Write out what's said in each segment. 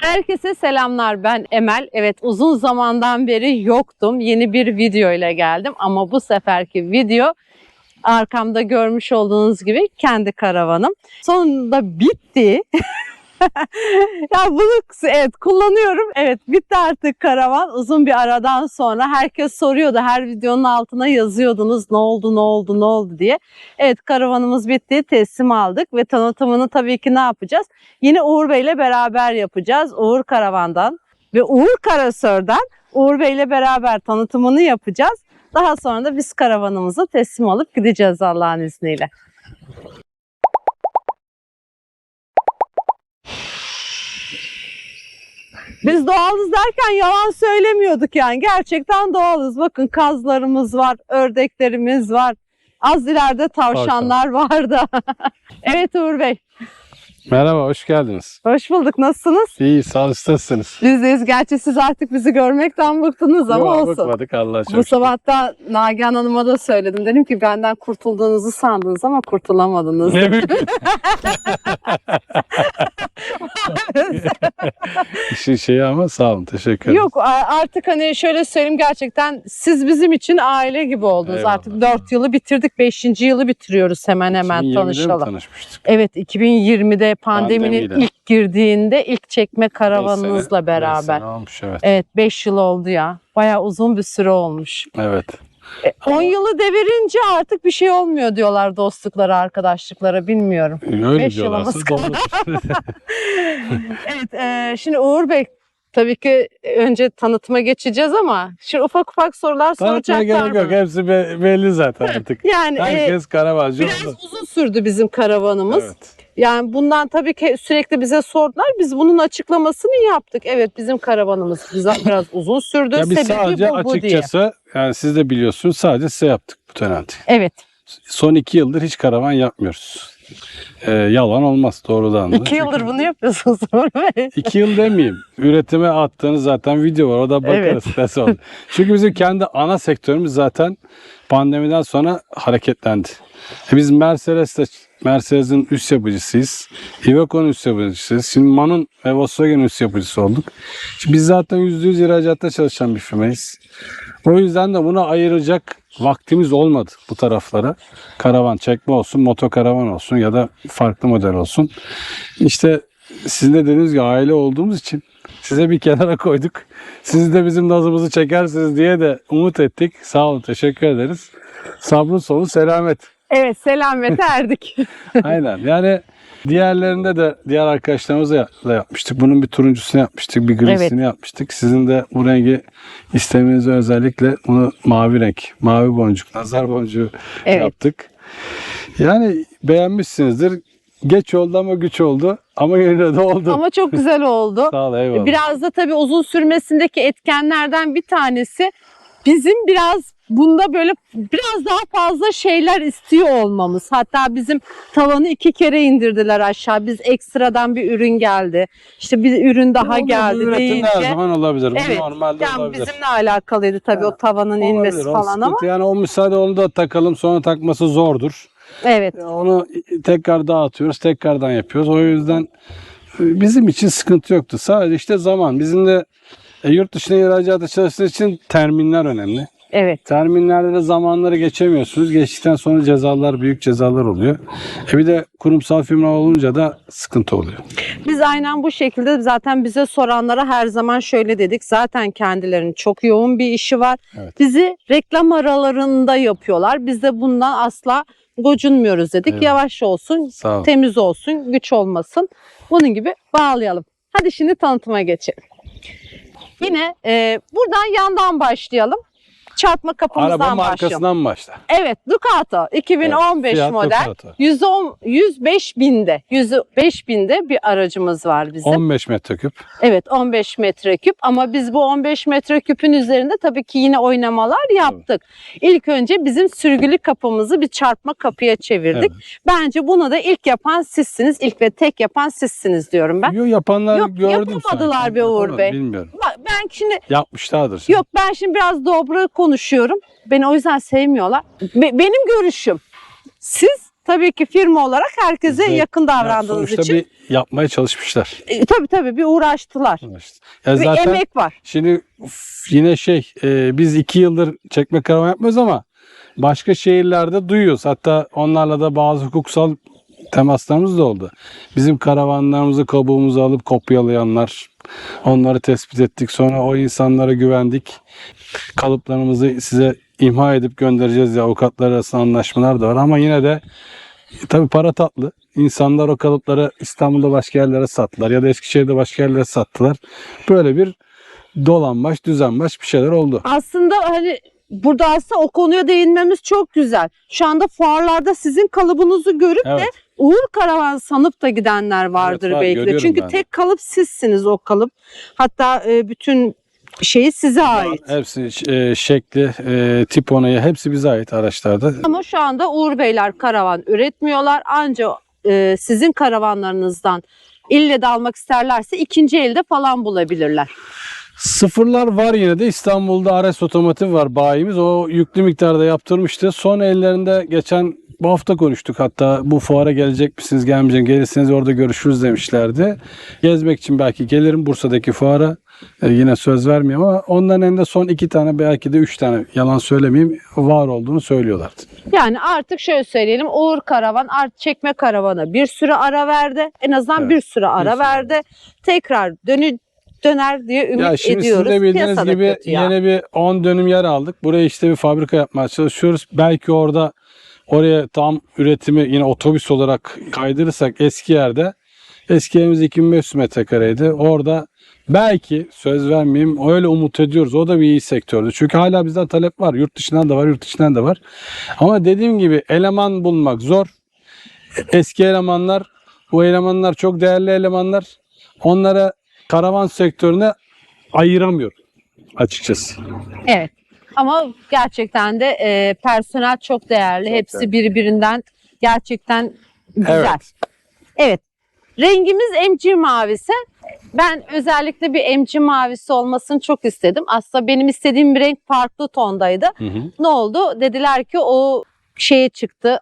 Herkese selamlar. Ben Emel. Evet uzun zamandan beri yoktum. Yeni bir video ile geldim ama bu seferki video arkamda görmüş olduğunuz gibi kendi karavanım. Sonunda bitti. ya bunu evet kullanıyorum. Evet bitti artık karavan. Uzun bir aradan sonra herkes soruyordu. Her videonun altına yazıyordunuz ne oldu ne oldu ne oldu diye. Evet karavanımız bitti. Teslim aldık ve tanıtımını tabii ki ne yapacağız? Yine Uğur Bey ile beraber yapacağız. Uğur Karavan'dan ve Uğur Karasör'den Uğur Bey ile beraber tanıtımını yapacağız. Daha sonra da biz karavanımızı teslim alıp gideceğiz Allah'ın izniyle. Biz doğalız derken yalan söylemiyorduk yani. Gerçekten doğalız. Bakın kazlarımız var, ördeklerimiz var. Az ileride tavşanlar var da. evet Uğur Bey, Merhaba, hoş geldiniz. hoş bulduk. Nasılsınız? İyi, sağ olun, Bizdeyiz. Gerçi siz artık bizi görmekten bıktınız ama Yok, olsun. Bıkmadık Allah'a çok Bu şükür. sabah da Nagihan Hanım'a da söyledim. Dedim ki benden kurtulduğunuzu sandınız ama kurtulamadınız. Ne mümkün. İşin şeyi ama sağ olun, teşekkür ederim. Yok a- artık hani şöyle söyleyeyim gerçekten siz bizim için aile gibi oldunuz. Eyvallah. Artık 4 yılı bitirdik. 5. yılı bitiriyoruz hemen hemen 2020'de mi tanışalım. tanışmıştık? Evet 2020'de pandeminin Pandemiyle. ilk girdiğinde ilk çekme karavanınızla sene- beraber. sene olmuş, evet. Evet 5 yıl oldu ya. Bayağı uzun bir süre olmuş. Evet. 10 yılı devirince artık bir şey olmuyor diyorlar dostluklara, arkadaşlıklara bilmiyorum. Öyle Beş doğru. Evet e, şimdi Uğur Bey tabii ki önce tanıtıma geçeceğiz ama şimdi ufak ufak sorular Tanıtmaya soracaklar gerek yok, mı? hepsi be- belli zaten artık. Yani e, Herkes Karavancı biraz oldu. uzun sürdü bizim karavanımız. Evet. Yani bundan tabii ki sürekli bize sordular. Biz bunun açıklamasını yaptık. Evet bizim karavanımız bize biraz uzun sürdü. Ya biz Sebebi sadece bu, bu diye. açıkçası, yani siz de biliyorsunuz, sadece size yaptık bu dönemde. Evet. Son iki yıldır hiç karavan yapmıyoruz. Ee, yalan olmaz doğrudan da. iki yıldır bunu yapıyorsunuz Bey. İki yıl demeyeyim. Üretime attığınız zaten video var. Orada bakarız nasıl oldu. Çünkü bizim kendi ana sektörümüz zaten pandemiden sonra hareketlendi. Biz Mercedes'te Mercedes'in üst yapıcısıyız. Iveco'nun üst yapıcısıyız. Şimdi MAN'ın ve Volkswagen'in üst yapıcısı olduk. Şimdi biz zaten %100 ihracatta çalışan bir firmayız. O yüzden de buna ayıracak vaktimiz olmadı bu taraflara. Karavan çekme olsun, motokaravan olsun ya da farklı model olsun. İşte sizin de dediğiniz gibi aile olduğumuz için size bir kenara koyduk. Siz de bizim nazımızı çekersiniz diye de umut ettik. Sağ olun, teşekkür ederiz. Sabrın sonu selamet. Evet selamete erdik. Aynen. Yani diğerlerinde de diğer arkadaşlarımızla da yapmıştık. Bunun bir turuncusunu yapmıştık, bir grisini yapmıştık. Sizin de bu rengi istemenizi özellikle bunu mavi renk, mavi boncuk, nazar boncuğu Evet. yaptık. Yani beğenmişsinizdir. Geç oldu ama güç oldu. Ama yine de oldu. Ama çok güzel oldu. Sağ ol eyvallah. Biraz da tabii uzun sürmesindeki etkenlerden bir tanesi bizim biraz bunda böyle biraz daha fazla şeyler istiyor olmamız. Hatta bizim tavanı iki kere indirdiler aşağı. Biz ekstradan bir ürün geldi. İşte bir ürün daha Olabilir, geldi deyince. her zaman olabilir. Bu Evet. normalde Yani olabilir. bizimle alakalıydı tabii o tavanın inmesi Olabilir, o falan ama. Yani o müsaade onu da takalım sonra takması zordur. Evet. Ya Onu tekrar dağıtıyoruz, tekrardan yapıyoruz. O yüzden e, bizim için sıkıntı yoktu. Sadece işte zaman. Bizim de e, yurt dışına ihracata çalıştığı için terminler önemli. Evet. Terminlerde de zamanları geçemiyorsunuz. Geçtikten sonra cezalar, büyük cezalar oluyor. E bir de kurumsal firma olunca da sıkıntı oluyor. Biz aynen bu şekilde zaten bize soranlara her zaman şöyle dedik. Zaten kendilerinin çok yoğun bir işi var. Evet. Bizi reklam aralarında yapıyorlar. Biz de bundan asla gocunmuyoruz dedik. Evet. Yavaş olsun, Sağ olun. temiz olsun, güç olmasın. Bunun gibi bağlayalım. Hadi şimdi tanıtıma geçelim. Yine e, buradan yandan başlayalım. Çarpma kapımızdan Araba başlayalım. markasından başla. Evet Ducato 2015 Fiat model. Ducato. 110, 105 binde, 105 binde bir aracımız var bizim. 15 metreküp. Evet 15 metreküp ama biz bu 15 metreküpün üzerinde tabii ki yine oynamalar yaptık. İlk önce bizim sürgülü kapımızı bir çarpma kapıya çevirdik. Evet. Bence bunu da ilk yapan sizsiniz. İlk ve tek yapan sizsiniz diyorum ben. Yo, yapanlar Yok, gördüm yapamadılar sanki. be Uğur Yapamadı, Bey. Bilmiyorum. Bak Ben şimdi Yapmışlardır. yok ben şimdi biraz dobra konuşuyorum. Beni o yüzden sevmiyorlar. Be- benim görüşüm. Siz tabii ki firma olarak herkese Zevk- yakın Ya davrandığınız sonuçta için. bir yapmaya çalışmışlar. E, tabii tabii bir uğraştılar. Ya Ve zaten emek var. Şimdi uf, yine şey e, biz iki yıldır çekme karavan yapmıyoruz ama başka şehirlerde duyuyoruz. Hatta onlarla da bazı hukuksal temaslarımız da oldu. Bizim karavanlarımızı kabuğumuzu alıp kopyalayanlar onları tespit ettik. Sonra o insanlara güvendik. Kalıplarımızı size imha edip göndereceğiz ya avukatlar arasında anlaşmalar da var ama yine de tabii para tatlı. İnsanlar o kalıpları İstanbul'da başka yerlere sattılar ya da Eskişehir'de başka yerlere sattılar. Böyle bir dolanbaş, düzenbaş bir şeyler oldu. Aslında hani burada aslında o konuya değinmemiz çok güzel. Şu anda fuarlarda sizin kalıbınızı görüp Evet. de Uğur Karavan sanıp da gidenler vardır var, belki Çünkü ben tek kalıp sizsiniz o kalıp. Hatta e, bütün şeyi size ait. Hepsi e, şekli, e, tip onayı hepsi bize ait araçlarda. Ama şu anda Uğur Beyler karavan üretmiyorlar. Ancak e, sizin karavanlarınızdan ille de almak isterlerse ikinci elde falan bulabilirler. Sıfırlar var yine de İstanbul'da Ares Otomotiv var bayimiz. O yüklü miktarda yaptırmıştı. Son ellerinde geçen bu hafta konuştuk hatta bu fuara gelecek misiniz gelmeyecek gelirseniz orada görüşürüz demişlerdi. Gezmek için belki gelirim Bursa'daki fuara. E, yine söz vermiyorum ama onların elinde son iki tane belki de üç tane yalan söylemeyeyim var olduğunu söylüyorlardı. Yani artık şöyle söyleyelim Uğur Karavan art çekme karavana bir süre ara verdi. En azından Evet, bir süre ara süre. verdi. Tekrar dönü döner diye ümit Ya şimdi ediyoruz. siz de bildiğiniz Piyasada gibi ya. yine bir 10 dönüm yer aldık. Buraya işte bir fabrika yapmaya çalışıyoruz. Belki orada oraya tam üretimi yine otobüs olarak kaydırırsak eski yerde eski evimiz 2500 metrekareydi. Orada belki söz vermeyeyim öyle umut ediyoruz. O da bir iyi sektördü. Çünkü hala bizden talep var. Yurt dışından da var, yurt dışından da var. Ama dediğim gibi eleman bulmak zor. Eski elemanlar, bu elemanlar çok değerli elemanlar. Onlara karavan sektörüne ayıramıyor açıkçası. Evet. Ama gerçekten de e, personel çok değerli. Hepsi birbirinden gerçekten güzel. Evet. Evet. Rengimiz emci mavisi. Ben özellikle bir emci mavisi olmasını çok istedim. Aslında benim istediğim bir renk farklı tondaydı. Hı hı. Ne oldu? Dediler ki o şeye çıktı.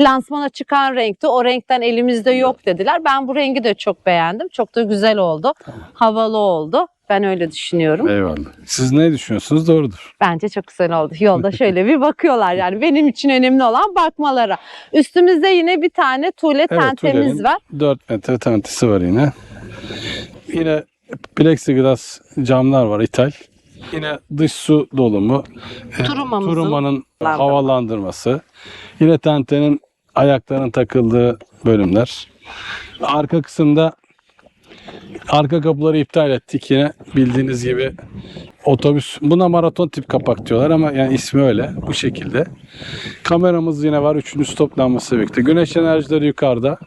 Lansmana çıkan renkti. O renkten elimizde yok dediler. Ben bu rengi de çok beğendim. Çok da güzel oldu. Havalı oldu. Ben öyle düşünüyorum. Eyvallah. Siz ne düşünüyorsunuz? Doğrudur. Bence çok güzel oldu. Yolda şöyle bir bakıyorlar yani. Benim için önemli olan bakmalara. Üstümüzde yine bir tane tule tentemiz Tule'nin var. 4 metre tentesi var yine. Yine plexiglass camlar var ithal. Yine dış su dolumu. e, Turumanın havalandırma. havalandırması. Yine tentenin ayaklarının takıldığı bölümler. Arka kısımda arka kapıları iptal ettik yine bildiğiniz gibi otobüs buna maraton tip kapak diyorlar ama yani ismi öyle bu şekilde. Kameramız yine var. Üçüncü stop lambası birlikte. Güneş enerjileri yukarıda.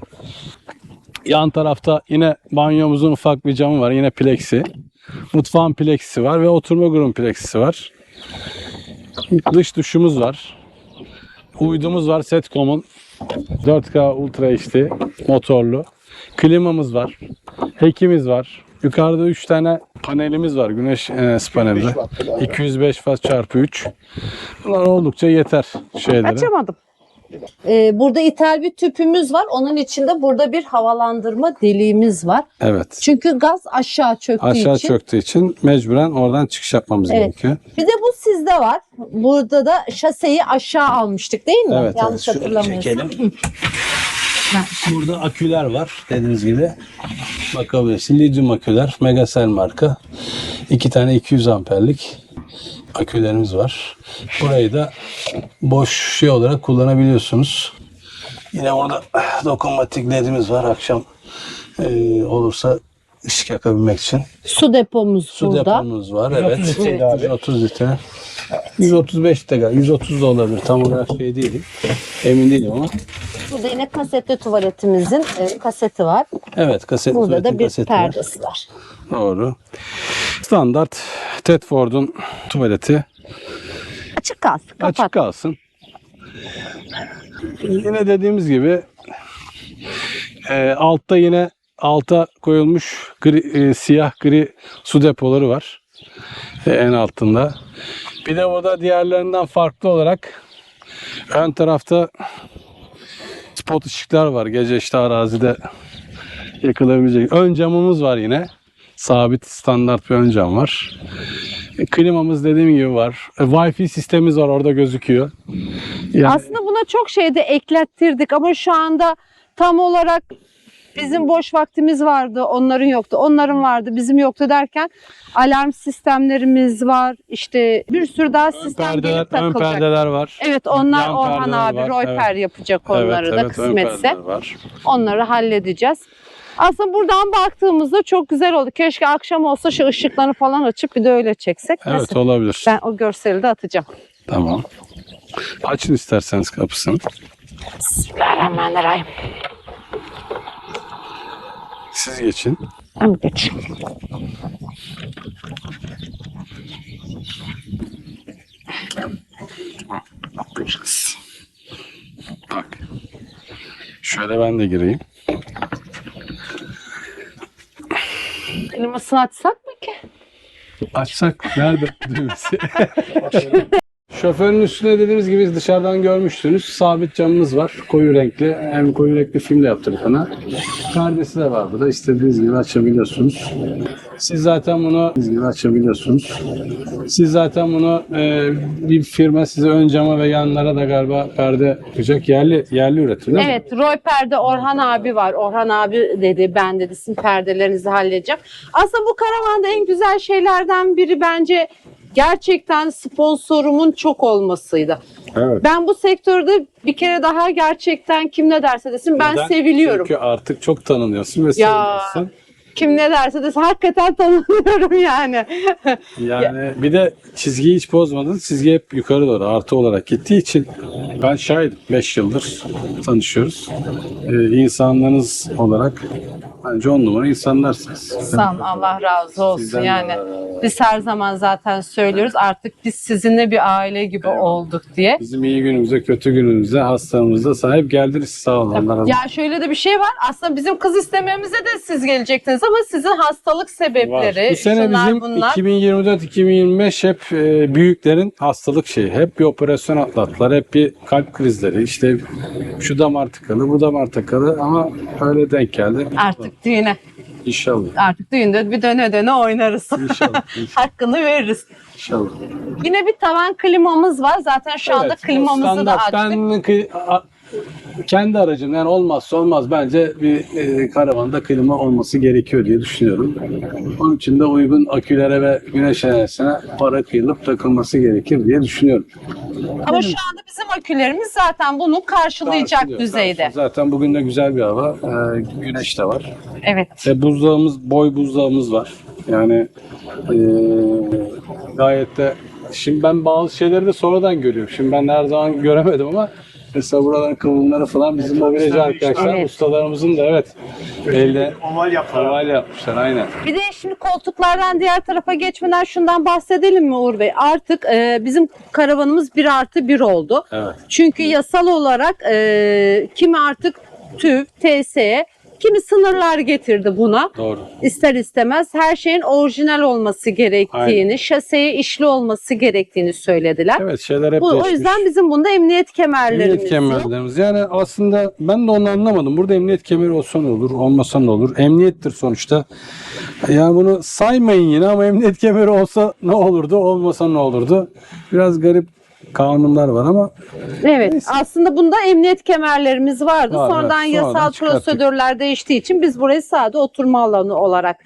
Yan tarafta yine banyomuzun ufak bir camı var. Yine plexi. Mutfağın plexisi var ve oturma grubun plexisi var. Dış duşumuz var. Uydumuz var. Setcom'un 4K Ultra HD motorlu. Klimamız var. Hekimiz var. Yukarıda 3 tane panelimiz var. Güneş enerjisi paneli. 205 watt çarpı 3. Bunlar oldukça yeter şeylere. Açamadım. Ee, burada ithal bir tüpümüz var. Onun içinde burada bir havalandırma deliğimiz var. Evet. Çünkü gaz aşağı çöktüğü Aşağı için. çöktüğü için mecburen oradan çıkış yapmamız Evet. gerekiyor. Bir de bu sizde var. Burada da şaseyi aşağı almıştık değil mi? Evet, Yanlış evet. Şöyle hatırlamıyorsam. Burada aküler var dediğiniz gibi. Bakabilirsin. Lityum aküler. Megacell marka. İki tane 200 amperlik akülerimiz var. Burayı da boş şey olarak kullanabiliyorsunuz. Yine burada dokunmatik ledimiz var. Akşam e, olursa ışık yakabilmek için. Su depomuz Su burada. depomuz var. Evet. 130 litreydi abi. 130 litre. 135 de galiba. 130 da olabilir. Tam olarak şey değilim. Emin değilim ama. Burada yine kasetli tuvaletimizin e, kaseti var. Evet kaset Burada tuvaletin da bir kaseti var. perdesi var. Doğru. Standart Tedford'un tuvaleti Açık kalsın. Kapat. açık kalsın. Yine dediğimiz gibi e, altta yine alta koyulmuş gri, e, siyah gri su depoları var. E, en altında. Bir de burada diğerlerinden farklı olarak ön tarafta spot ışıklar var. Gece işte arazide yakılabilecek. Ön camımız var yine. Sabit standart bir ön cam var. E, Klimamız dediğim gibi var. E, Wi-Fi sistemimiz var orada gözüküyor. Yani Aslında buna çok şey de eklettirdik ama şu anda tam olarak bizim boş vaktimiz vardı, onların yoktu. Onların vardı, bizim yoktu derken alarm sistemlerimiz var. İşte bir sürü daha ön sistem perdeler, gelip ön takılacak. perdeler var. Evet onlar Yan Orhan perdeler abi var, Royper yapacak onları evet, da evet, ön kısmetse. Onları halledeceğiz. Aslında buradan baktığımızda çok güzel oldu. Keşke akşam olsa şu ışıklarını falan açıp bir de öyle çeksek. Evet Neyse, olabilir. Ben o görseli de atacağım. Tamam. Açın isterseniz kapısını. Bismillahirrahmanirrahim. Siz geçin. Tamam geç. Bakacağız. Bak. Şöyle ben de gireyim. Klimasını açsak mı ki? Açsak nerede? Şoförün üstüne dediğimiz gibi dışarıdan görmüştünüz. Sabit camımız var. Koyu renkli. Hem koyu renkli film de yaptırdık ona. Perdesi de var burada. İstediğiniz gibi açabiliyorsunuz. Siz zaten bunu gibi açabiliyorsunuz. Siz zaten bunu e, bir firma size ön cama ve yanlara da galiba perde yapacak. Yerli yerli üretim değil mi? Evet, Royper'de Orhan abi var. Orhan abi dedi, ben dedi sizin perdelerinizi halledeceğim. Aslında bu karavanda en güzel şeylerden biri bence gerçekten sponsorumun çok olmasıydı. Evet. Ben bu sektörde bir kere daha gerçekten kim ne derse desin ben Neden? seviliyorum. Çünkü artık çok tanınıyorsun ve Ya. seviliyorsun. Kim ne derse desin hakikaten tanınıyorum yani. Yani bir de çizgiyi hiç bozmadın. Çizgi hep yukarı doğru artı olarak gittiği için ben şahidim. 5 yıldır tanışıyoruz. Ee, insanlarınız olarak bence on numara insanlarsınız. Sağ olun, Allah razı olsun Sizden de yani. Biz her zaman zaten söylüyoruz artık biz sizinle bir aile gibi Evet. olduk diye. Bizim iyi günümüze, kötü günümüze, hastalığımıza sahip geldiniz. Sağ olun. Allah razı olsun. Ya şöyle de bir şey var. Aslında bizim kız istememize de siz gelecektiniz ama sizin hastalık sebepleri, Bu sene şunlar bizim bunlar. 2024-2025 hep e, büyüklerin hastalık şeyi. Hep bir operasyon atlattılar. Hep bir kalp krizleri. İşte şu damar tıkalı, bu damar tıkalı ama öyle denk geldi. Artık düğüne. İnşallah. Artık düğünde bir döne döne oynarız. İnşallah. İnşallah. Hakkını veririz. İnşallah. Yine bir tavan klimamız var. Zaten şu anda Evet, klimamızı da standart. açtık. Ben kı- a- kendi aracım yani olmazsa olmaz bence bir e, karavanda klima olması gerekiyor diye düşünüyorum. Onun için de uygun akülere ve güneş enerjisine para kıyılıp takılması gerekir diye düşünüyorum. Ama şu anda bizim akülerimiz zaten bunu karşılayacak Karşılıyor, düzeyde. karşılıyor. Zaten bugün de güzel bir hava. e, güneş de var. Evet. E, buzdağımız, boy buzdağımız var. Yani e, gayet de şimdi ben bazı şeyleri de sonradan görüyorum. Şimdi ben her zaman göremedim ama mesela buradan kıvrımları falan bizim mobilyacı arkadaşlar, Evet. ustalarımızın da evet elde Oval yaptılar. oval yapmışlar aynen. Bir de şimdi koltuklardan diğer tarafa geçmeden şundan bahsedelim mi Uğur Bey? Artık e, bizim karavanımız 1 artı 1 oldu. Evet. Çünkü yasal olarak e, kimi artık TÜV, TSE, kimi sınırlar getirdi buna. Doğru. İster istemez her şeyin orijinal olması gerektiğini, Aynen. şaseye işli olması gerektiğini söylediler. Evet şeyler hep Bu, o değişmiş. yüzden bizim bunda emniyet kemerlerimiz Emniyet kemerlerimiz. Yani aslında ben de onu anlamadım. Burada emniyet kemeri olsa ne olur, olmasa ne olur? Emniyettir sonuçta. Yani bunu saymayın yine ama emniyet kemeri olsa ne olurdu, olmasa ne olurdu? Biraz garip kanunlar var ama Evet Neyse. aslında bunda emniyet kemerlerimiz vardı. Var, sonradan evet. yasal çıkarttık. prosedürler değiştiği için biz burayı sade oturma alanı olarak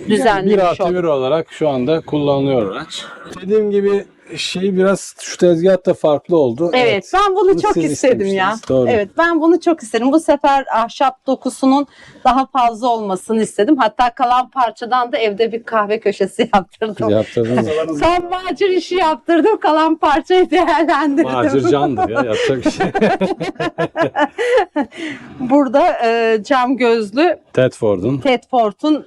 yani düzenlemiş bir artı olduk. bir olarak şu anda kullanılıyor araç. Dediğim gibi şey biraz şu tezgah da farklı oldu. Evet, ben bunu Bunu çok istedim ya. doğru. Evet ben bunu çok istedim. Bu sefer ahşap dokusunun daha fazla olmasını istedim. Hatta kalan parçadan da evde bir kahve köşesi yaptırdım. Yaptırdınız. Son macir işi yaptırdım. Kalan parçayı değerlendirdim. Macir candır ya yapacak bir şey. Burada e, cam gözlü Tedford'un Tedford'un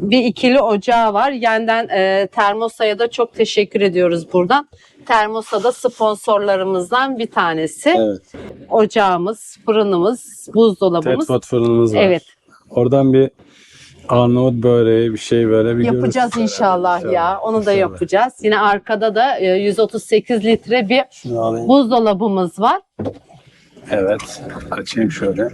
bir ikili ocağı var. Yeniden e, Termosa'ya da çok teşekkür ediyoruz buradan. Termosa da sponsorlarımızdan bir tanesi. evet, Ocağımız, fırınımız, buzdolabımız. Tedford fırınımız var. Evet. Oradan bir Arnavut böreği bir şey böyle bir Yapacağız görürüz. inşallah İnşallah, ya. Onu da inşallah. yapacağız. Yine arkada da e, 138 litre bir buzdolabımız var. Evet. Açayım şöyle.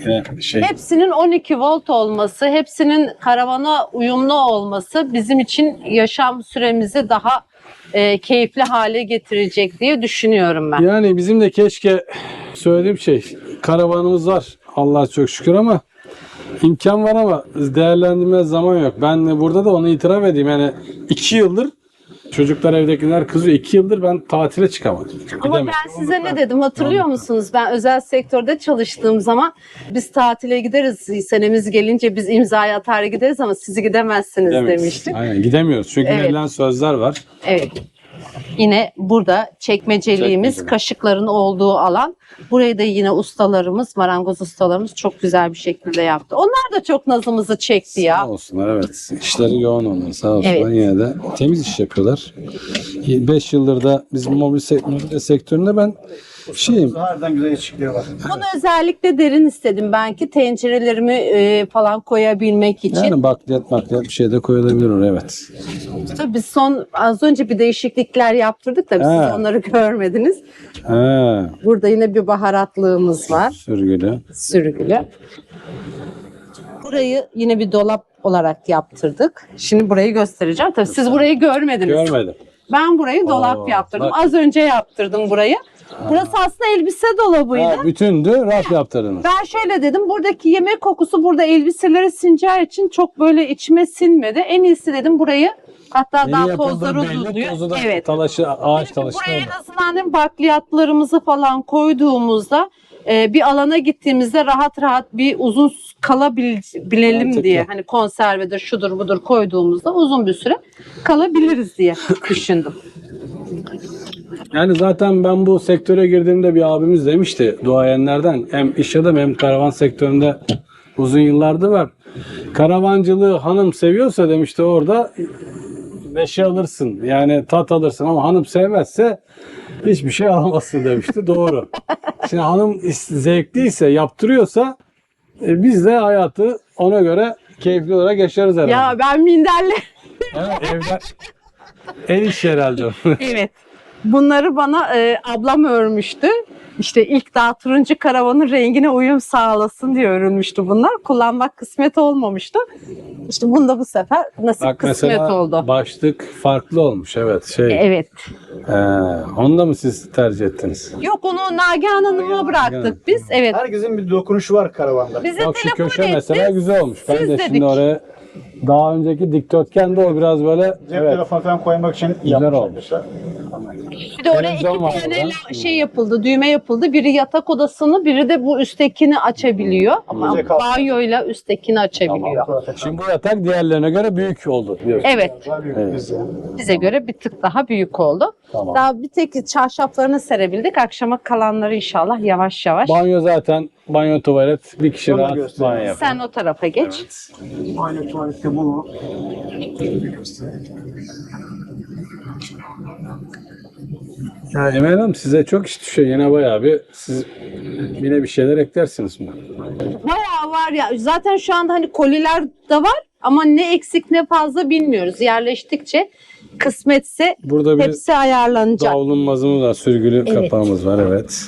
Yine şey. Hepsinin 12 volt olması, hepsinin karavana uyumlu olması bizim için yaşam süremizi daha e, keyifli hale getirecek diye düşünüyorum ben. Yani bizim de keşke söylediğim şey karavanımız var. Allah'a çok şükür ama imkan var ama değerlendirme zaman yok. Ben de burada da onu itiraf edeyim. Yani iki yıldır çocuklar evdekiler kızıyor. iki yıldır ben tatile çıkamadım. Ama Gidemedim. ben size ne dedim hatırlıyor musunuz? Ben özel sektörde çalıştığım zaman biz tatile gideriz. Senemiz gelince biz imzayı atar gideriz ama siz gidemezsiniz Gidemeyiz. demiştim. Aynen gidemiyoruz. Çünkü Evet. verilen sözler var. Evet. Yine burada çekmeceliğimiz, Çekmeceli. kaşıkların olduğu alan. Burayı da yine ustalarımız, marangoz ustalarımız çok güzel bir şekilde yaptı. Onlar da çok nazımızı çekti ya. Sağ olsunlar evet. İşleri yoğun onlar sağ olsunlar. Evet. Yine de temiz iş yapıyorlar. 5 yıldır da biz mobil sek- mobilya sektöründe ben şeyim Harbiden güzel var. Bunu özellikle derin istedim ben ki tencerelerimi e, falan koyabilmek için. yani bakliyat bakliyat bir şey de koyulabilir oraya evet. Tabii Biz son az önce bir değişiklikler yaptırdık da siz onları görmediniz. Ha, Burada yine bir baharatlığımız var. sürgülü. Sürgülü. Burayı yine bir dolap olarak yaptırdık. Şimdi burayı göstereceğim. Tabii siz burayı görmediniz. Görmedim. Ben burayı dolap Oo, yaptırdım. bak. Az önce yaptırdım burayı. Burası aslında elbise dolabıydı. Ha, bütündü raf yaptırdınız. Ben şöyle dedim buradaki yemek kokusu burada elbiselere sineceği için çok böyle içime sinmedi. En iyisi dedim burayı hatta Yeni daha yapıldığı tozları belli, uzunluyor. tozu da Evet. talaşı, ağaç Dedim ki talaşı buraya en oldu. azından dedim bakliyatlarımızı falan koyduğumuzda e, bir alana gittiğimizde rahat rahat bir uzun kalabilelim Mantıklı. diye hani konservedir şudur budur koyduğumuzda uzun bir süre kalabiliriz diye düşündüm. Yani zaten ben bu sektöre girdiğimde bir abimiz demişti duayenlerden hem iş adamı hem karavan sektöründe uzun yıllardır var. Karavancılığı hanım seviyorsa demişti orada neşe alırsın yani tat alırsın ama hanım sevmezse hiçbir şey alamazsın demişti. Doğru. Şimdi hanım zevkliyse yaptırıyorsa e, biz de hayatı ona göre keyifli olarak yaşarız herhalde. Ya ben minderle Evet, evden el iş herhalde. Evet. Bunları bana e, ablam örmüştü. İşte ilk daha turuncu karavanın rengine uyum sağlasın diye örülmüştü bunlar. Kullanmak kısmet olmamıştı. İşte bunda bu sefer nasip Bak kısmet mesela oldu. başlık farklı olmuş evet şey. Evet. Ee, onu da mı siz tercih ettiniz? Yok onu Nagihan Hanım'a bıraktık biz. Evet. Herkesin bir dokunuşu var karavanda. Bize Bak şu telefon köşe etti. mesela güzel olmuş. Ben Siz de dedik. şimdi oraya daha önceki dikdörtgen de o biraz böyle Cep evet. telefonu falan koymak için Güzel yapmışlar. olmuş. Bir de oraya iki Televizyon var tane şey yapıldı, düğme yapıldı. Biri yatak odasını, biri de bu üsttekini açabiliyor. Ama Gece kalk. banyoyla üsttekini açabiliyor. Şimdi bu yatak diğerlerine göre büyük oldu diyorsun. Evet. Daha büyük bize göre bir tık daha büyük oldu. Tamam. Daha bir tek çarşaflarını serebildik. Akşama kalanları inşallah yavaş yavaş. Banyo zaten banyo tuvalet bir kişi Onu rahat banyo yapar. Sen o tarafa geç. Aynı tuvalette bu. Ya Emel Hanım size çok iş düşüyor. Yine bayağı bir siz yine bir şeyler eklersiniz mi? Bayağı var ya. Zaten şu anda hani koliler de var ama ne eksik ne fazla bilmiyoruz. Yerleştikçe kısmetse Burada bir hepsi ayarlanacak. davlumbazımız var, sürgülü Evet. kapağımız var evet.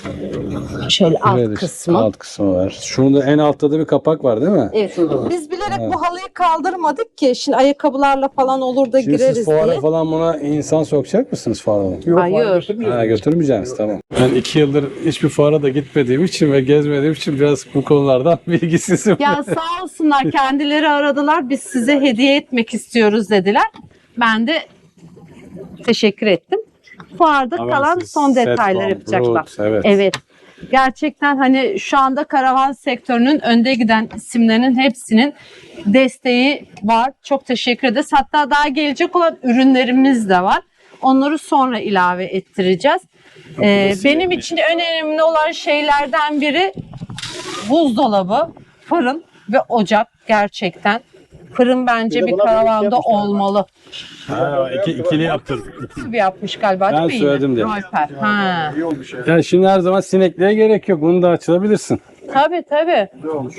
Şöyle alt Evet, kısmı. Alt kısmı var. Şurada en altta da bir kapak var değil mi? Evet. Biz bilerek bu halıyı kaldırmadık ki şimdi ayakkabılarla falan olur da Şimdi gireriz siz fuara diye. falan buna insan sokacak mısınız fuara? Yok, Hayır. Ha, götürmeyeceksiniz tamam. Ben iki yıldır hiçbir fuara da gitmediğim için ve gezmediğim için biraz bu konulardan bilgisizim. Ya sağ olsunlar kendileri aradılar. Biz size hediye etmek istiyoruz dediler. Ben de teşekkür ettim. Fuarda Ama kalan siz son set falan, yapacaklar. evet. Evet. Gerçekten hani şu anda karavan sektörünün önde giden isimlerinin hepsinin desteği var. Çok teşekkür ederiz. Hatta daha gelecek olan ürünlerimiz de var. Onları sonra ilave ettireceğiz. Ee, benim için önemli olan şeylerden biri buzdolabı, fırın ve ocak gerçekten. Fırın bence Bir bir karavanda şey yapmışlar. olmalı. Ha, iki, ikili yaptırdık. Bir yapmış galiba değil Ben mi yine? söyledim diye. Alper. Ha. İyi olmuş ya. Ya şimdi her zaman sinekliğe gerek yok. Bunu da açılabilirsin. Tabii tabii. Güzel olmuş.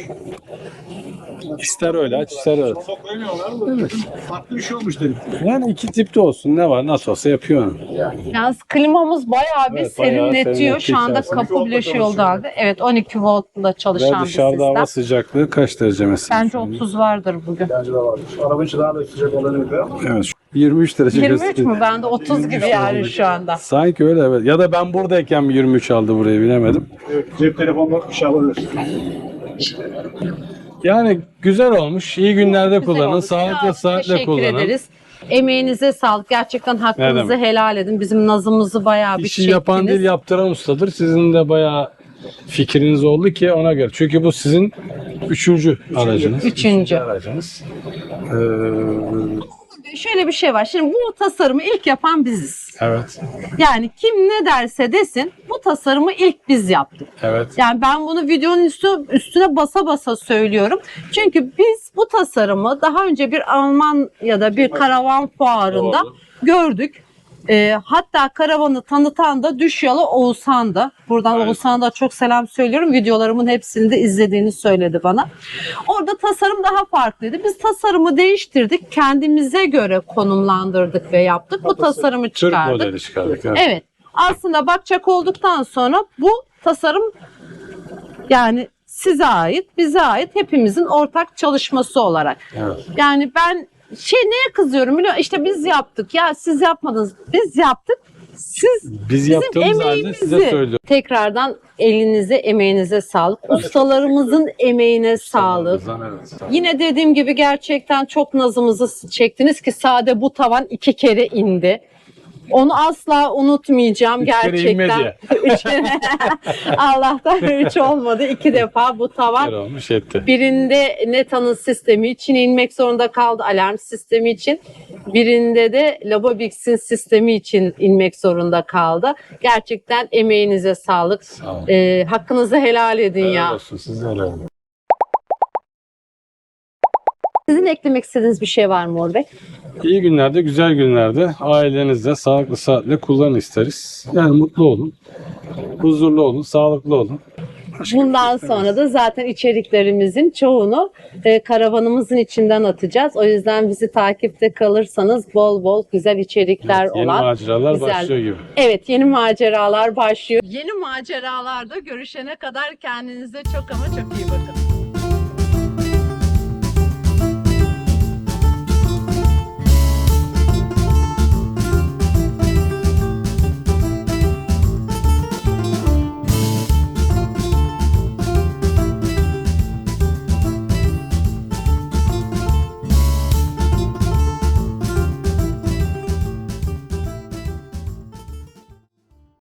İster öyle aç ister öyle. Sola koymuyorlar mı? Farklı bir şey olmuş dedim. Yani iki tipte olsun ne var nasıl olsa yapıyor onu. Yalnız klimamız bayağı bir Evet, bayağı serinletiyor. Şu anda kapı bile şey oldu halde. Evet 12 voltla Ve çalışan bir dışarıda sistem. hava sıcaklığı kaç derece mesela? Bence 30 vardır bugün. Bence de varmış. Arabanın içi daha da sıcak olabilir ama. Evet. Şu- 23 derece 23 gösteriyor. mü? Bende 30 gibi yani şu anda. Sanki öyle evet. Ya da ben buradayken bir 23 aldı burayı bilemedim. Evet, cep telefonla bir şey alabilir. Yani güzel olmuş. İyi günlerde Güzel kullanın. olmuş. Sağlıklı Ya, saatle Teşekkür kullanın. ederiz. Emeğinize sağlık. Gerçekten hakkınızı demek. helal edin. Bizim nazımızı bayağı bir İşi çektiniz. yapan değil yaptıran ustadır. Sizin de bayağı fikriniz oldu ki ona göre. Çünkü bu sizin üçüncü, aracınız. Üçüncü. aracınız. Ee, Şöyle bir şey var. Şimdi bu tasarımı ilk yapan biziz. evet. Yani kim ne derse desin bu tasarımı ilk biz yaptık. Evet. Yani ben bunu videonun üstü, üstüne basa basa söylüyorum. Çünkü biz bu tasarımı daha önce bir Almanya'da bir karavan fuarında Doğru. gördük. Ee, hatta karavanı tanıtan da Düşyalı Oğuzhan'dı. Buradan Evet. Oğuzhan'a da çok selam söylüyorum. Videolarımın hepsini de izlediğini söyledi bana. Orada tasarım daha farklıydı. Biz tasarımı değiştirdik. Kendimize göre konumlandırdık ve yaptık. Bu tasarımı Türk çıkardık. modeli çıkardık. Evet. Evet. Aslında bakacak olduktan sonra bu tasarım yani size ait, bize ait hepimizin ortak çalışması olarak. Evet. Yani ben şey neye kızıyorum biliyor musun? İşte biz yaptık ya siz yapmadınız. Biz yaptık. Siz Biz bizim yaptığımız halde size emeğimizi tekrardan elinize emeğinize sağlık. Ustalarımızın emeğine sağlık. Evet. Yine dediğim gibi gerçekten çok nazımızı çektiniz ki sade bu tavan iki kere indi. Onu asla unutmayacağım Üç kere gerçekten. inmedi. Üç- Allah'tan üç olmadı. iki defa bu tavan. Olmuş etti. Birinde Neta'nın sistemi için inmek zorunda kaldı alarm sistemi için. Birinde de Labobix'in sistemi için inmek zorunda kaldı. Gerçekten emeğinize sağlık. Sağ olun. Ee, hakkınızı helal edin Helal ya. olsun size helal olsun. Sizin eklemek istediğiniz bir şey var mı Uğur Bey? İyi günlerde, güzel günlerde ailenizle sağlıklı saatle kullanın isteriz. Yani mutlu olun, huzurlu olun, sağlıklı olun. Bundan sonra da zaten içeriklerimizin çoğunu e, karavanımızın içinden atacağız. O yüzden bizi takipte kalırsanız bol bol güzel içerikler Yeni olan maceralar güzel- başlıyor gibi. Evet yeni maceralar başlıyor. Yeni maceralarda görüşene kadar kendinize çok ama çok iyi bakın.